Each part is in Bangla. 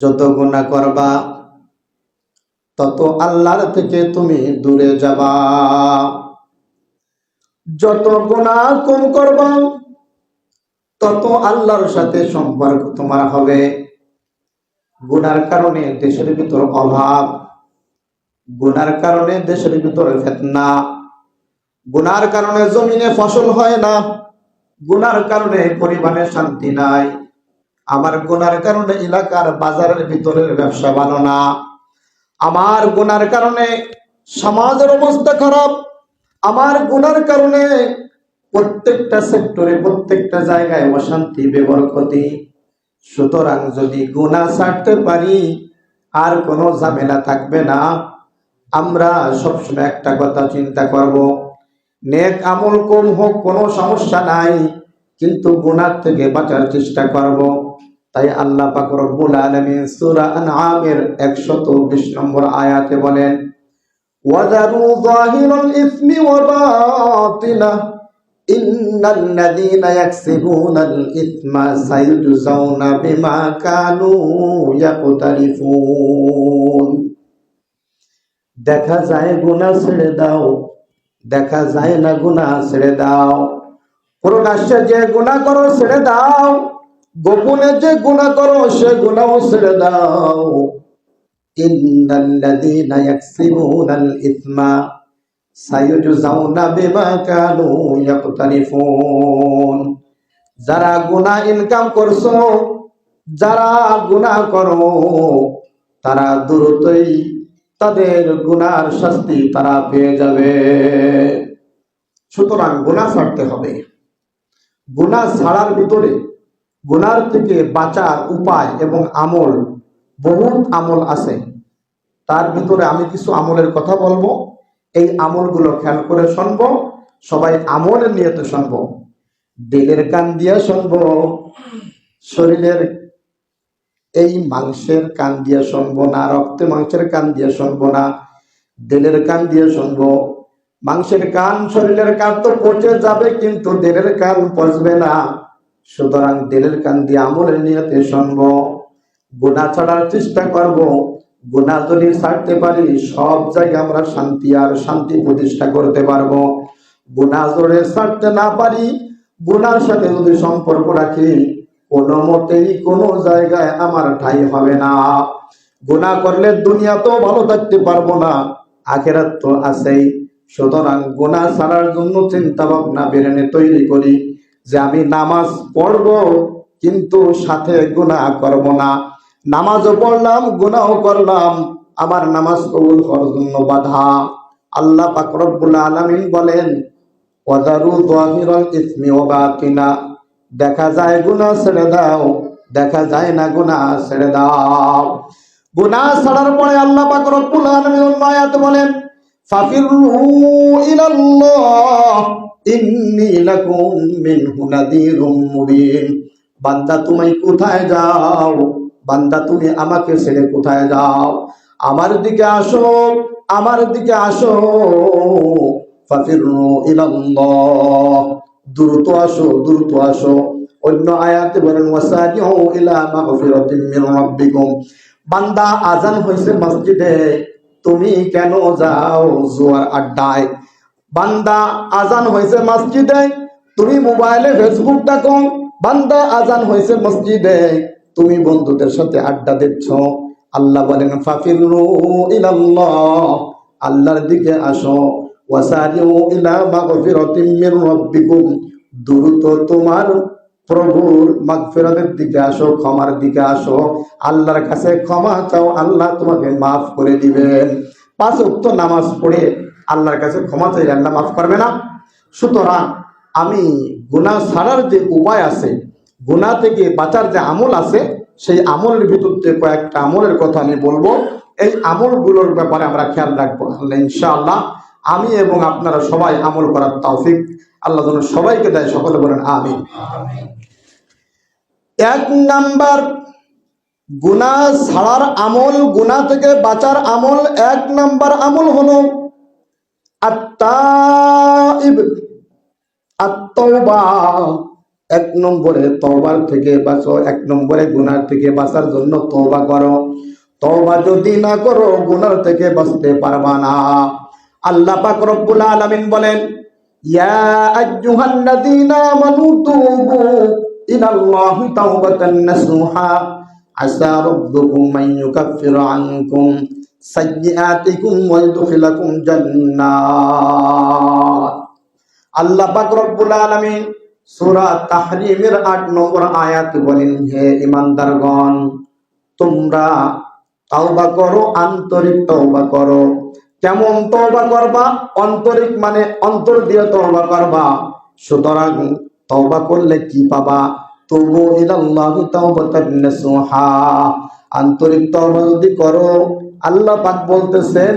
যত গুণা করবা, তত আল্লাহর থেকে তুমি দূরে যাবা। যত গুণা কম করবা, তত আল্লাহর সাথে সম্পর্ক তোমার হবে। গুনার কারণে দেশের ভিতর অভাব, গুনার কারণে দেশের ভিতরে ফেতনা, গুনার কারণে জমিনে ফসল হয় না, গুনার কারণে পরিবারে শান্তি নাই। আমার গুনার কারণে এলাকার বাজারের ভিতরের ব্যবসা ভালো না। আমার গুনার কারণে সমাজের অবস্থা খারাপ। আমার গুনার কারণে প্রত্যেকটা সেক্টরে, প্রত্যেকটা জায়গায় অশান্তি বেবরকতি সুতরাং যদি গুনাহ ছাড়তে পারি, আর কোনো ঝামেলা থাকবে না। আমরা সবসময় একটা কথা চিন্তা করব। নেক আমল কম হোক কোনো সমস্যা নাই, কিন্তু গুনার থেকে বাঁচার চেষ্টা করব। তাই আল্লাহ পাক রব্বুল সূরা আনআমের 120 নম্বর আয়াতে বলেন ওয়াদারু যাহিরাল ইসমি ওয়া বাতিনা ইন্নাল লাযীনা ইয়াকসিবুনাল ইসমা সায়ুজজাউনা বিমা কানু ইয়াকতারিফুন। দেখা যায় গুনাহ ছেড়ে দাও, দেখা যায় না গুনাহ ছেড়ে দাও। প্রকাশ্যে যে গুনাহ করো, ছেড়ে দাও। গোপনে যে গুনাহ করো, সে গুনাহও ছেড়ে দাও। যারা গুনাহ ইনকাম করছ, যারা গুনাহ করো, তারা দ্রুতই তাদের গুনার শাস্তি তারা পেয়ে যাবে। সুতরাং গুনাহ ছাড়তে হবে। গুনাহ ছাড়ার ভিতরে গুনার থেকে বাঁচার উপায় এবং আমল, বহুত আমল আছে। তার ভিতরে আমি কিছু আমলের কথা বলব। এই আমলগুলো খেয়াল করে শুনব। সবাই আমলের নিয়তে শুনব। দিলের কান দিয়ে শুনব। শরীরের এই মাংসের কান দিয়ে শুনব না, রক্তে মাংসের কান দিয়ে শুনব না, দিলের কান দিয়ে শুনব। মাংসের কান শরীরের কান তো পচে যাবে, কিন্তু দিলের কান পচবে না। সুতরাং দিলের কান দিয়ে আমলের নিয়তে শুনব গুণা ছাড়ার চেষ্টা করব গুণা যদি ছাড়তে পারি, সব জায়গায় আমরা শান্তি আর শান্তি প্রতিষ্ঠা করতে পারব। গুণা যদি ছাড়তে না পারি গুনার সাথে যদি সম্পর্ক রাখি, কোনো মতেই কোনো জায়গায় আমার ঠাই হবে না। গুনাহ করলে দুনিয়া তো ভালো থাকতে পারব না, আখেরাত তো আছেই। সুতরাং গুনাহ ছাড়ার জন্য চিন্তা ভাবনা বেরেনে তৈরি করি। যে আমি নামাজ পড়ব, কিন্তু সাথে গুনাহ করব না। নামাজও পড়লাম গুনাহও করলাম আমার নামাজ কবুল হওয়ার জন্য বাধা। আল্লাহ পাক রব্বুল আলামিন বলেন দেখা যায় গুনাহ ছেড়ে দাও, দেখা যায় না গুনাহ ছেড়ে দাও। গুনাহ ছাড়ার পরে আল্লাহ পাক রব্বুল আলামিন বলেন, ফাফিরু ইন্নী লাকুম মিনহু নাযীরুম মুবিন। বান্দা তুমি কোথায় যাও? বান্দা তুমি আমাকে ছেড়ে কোথায় যাও? আমার দিকে আসো, আমার দিকে আসো। ফাফিরু ইলাল্লাহ। দ্রুত আসো দ্রুত আসো। অন্য আয়াতে বলেন ওয়াসারিউ ইলা মাগফিরাতিন মির রাব্বিকুম। বান্দা আজান হইছে মসজিদে। তুমি কেন যাও জুয়ার আড্ডায়? বান্দা আজান হয়েছে মসজিদে। তুমি মোবাইলে ফেসবুক দেখো বান্দা আজান হয়েছে মসজিদে। তুমি বন্ধুদের সাথে আড্ডা দিচ্ছ। আল্লাহ বলেন, ফাফিরু আল্লাহর দিকে আসো। ওয়াসারিউ ইলা রাব্বিকুম। দ্রুত তোমার প্রভুর মাগফিরাতের দিকে আসো, ক্ষমার দিকে আসো। আল্লাহর কাছে ক্ষমা চাও। আল্লাহ তোমাকে মাফ করে দিবেন। পাঁচ উক্ত নামাজ পড়ে আল্লাহর কাছে ক্ষমা চাইলে আল্লাহ মাফ করবে না। সুতরাং আমি গুনাহ ছাড়ার যে উপায় আছে, গুনাহ থেকে বাঁচার যে আমল আছে, সেই আমলের ভিতর থেকে কয়েকটা আমলের কথা আমি বলব। এই আমলগুলোর ব্যাপারে আমরা খেয়াল রাখব আল্লাহ, ইনশাআল্লাহ। আমি এবং আপনারা সবাই আমল করার তৌফিক। আল্লাহ যেন সবাইকে দেয়, সকলে বলেন আমিন। এক নাম্বার, গুনাহ ছাড়ার আমল, গুনাহ থেকে বাঁচার আমল এক নাম্বার আমল হলো আত্তাইব আত্তৌবা এক নম্বরে তবার থেকে বাঁচো, এক নম্বরে গুনার থেকে বাঁচার জন্য তবা করো। তবা যদি না করো, গুনার থেকে বাঁচতে পারবা না। আল্লাহ পাক রব্বুল আলামিন বলেন, ইয়া আইয়ুহাল্লাযীনা আমানু তুবু ইলাল্লাহি তাওবাতান নাসুহা। আসা রাব্বুকুম আন ইউকাফফিরা আনকুম। সাইয়্যাতিকুম ওয়া ইউদখিলাকুম জান্নাত। আল্লাহ পাক রব্বুল আলামিন সূরা তাহরিমের 8 নম্বর আয়াত বলেন, হে ঈমানদারগণ, তোমরা তওবা করো, আন্তরিক তওবা করো। কেমন তওবা করবা? আন্তরিক মানে অন্তর দিয়ে তওবা করবা। সুতরাং তওবা করলে কি পাবা? তুবু ইলাল্লাহি তাওবাতান নাসুহা। আন্তরিক তওবা যদি করো আল্লাহ পাক বলতেছেন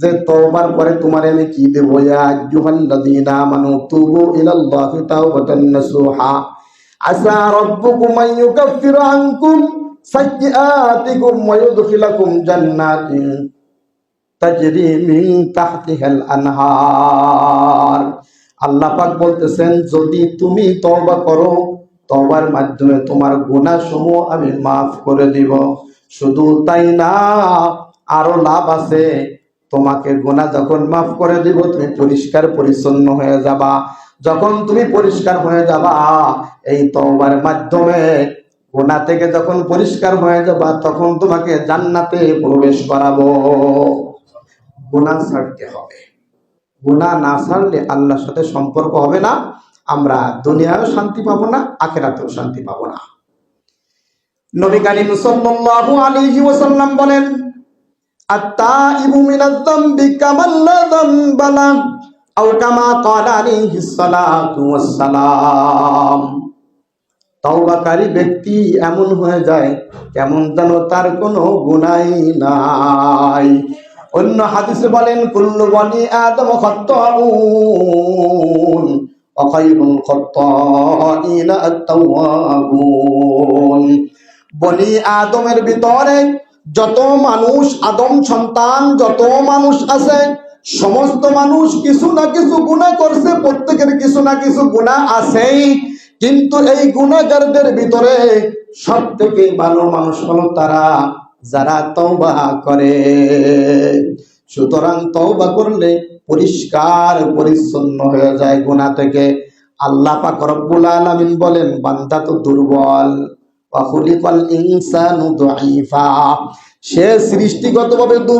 যে তওবার পরে তোমার আমি কি দেব? ইয়া আইয়ুহাল্লাযীনা আমানু তুবু ইলাল্লাহি তাওবাতান নাসুহা। আসা রাব্বুকুম আন ইউকাফফিরা আনকুম সাইয়্যাতিকুম ওয়া ইউদখিলাকুম জান্নাতিন। তাজরি মিন তাহতিহাল আনহার। আল্লাহ পাক বলতেছেন, যদি তুমি তওবা করো, তওবার মাধ্যমে তোমার গুনাহসমূহ আমি মাফ করে দিব। শুধু তাই না আরও লাভ আছে। তোমাকে গোনা যখন মাফ করে দিব, তুমি পরিষ্কার পরিচ্ছন্ন হয়ে যাবা। যখন তুমি পরিষ্কার হয়ে যাবা, এই তওবার মাধ্যমে গোনা থেকে যখন পরিষ্কার হয়ে যাবা, তখন তোমাকে জান্নাতে প্রবেশ করাবো। গুনাহ ছাড়তে হবে। গুনাহ না ছাড়লে আল্লাহর সাথে সম্পর্ক হবে না। আমরা দুনিয়ায়ও শান্তি পাবো না, আখেরাতেও শান্তি পাবো না। নবী কারীম সাল্লাল্লাহু আলাইহি ওয়াসাল্লাম বলেন তওবাকারী ব্যক্তি এমন হয়ে যায়, কেমন যেন তার কোনো গুনাই নাই। অন্য হাদিসে বলেন, কুল্লু বনি আদম খাত্তাউন, অখাইরুল খাত্তাইনা আত-তাওয়াবুন। বনি আদমের ভিতরে যত মানুষ আদম সন্তান, যত মানুষ আছে, সমস্ত মানুষ কিছু না কিছু গুনাহ করছে, প্রত্যেকের কিছু না কিছু গুনাহ আছেই। কিন্তু এই গুনাহগারদের ভিতরে সব থেকে ভালো মানুষ হলো তারা, যারা তওবা করে। সুতরাং তওবা করলে পরিষ্কার, পরিচ্ছন্ন হয়ে যায় গুনাহ থেকে। আল্লাহ পাক বলেন, বান্দা তো দুর্বল। সে সৃষ্টিগতভাবে দুর্বল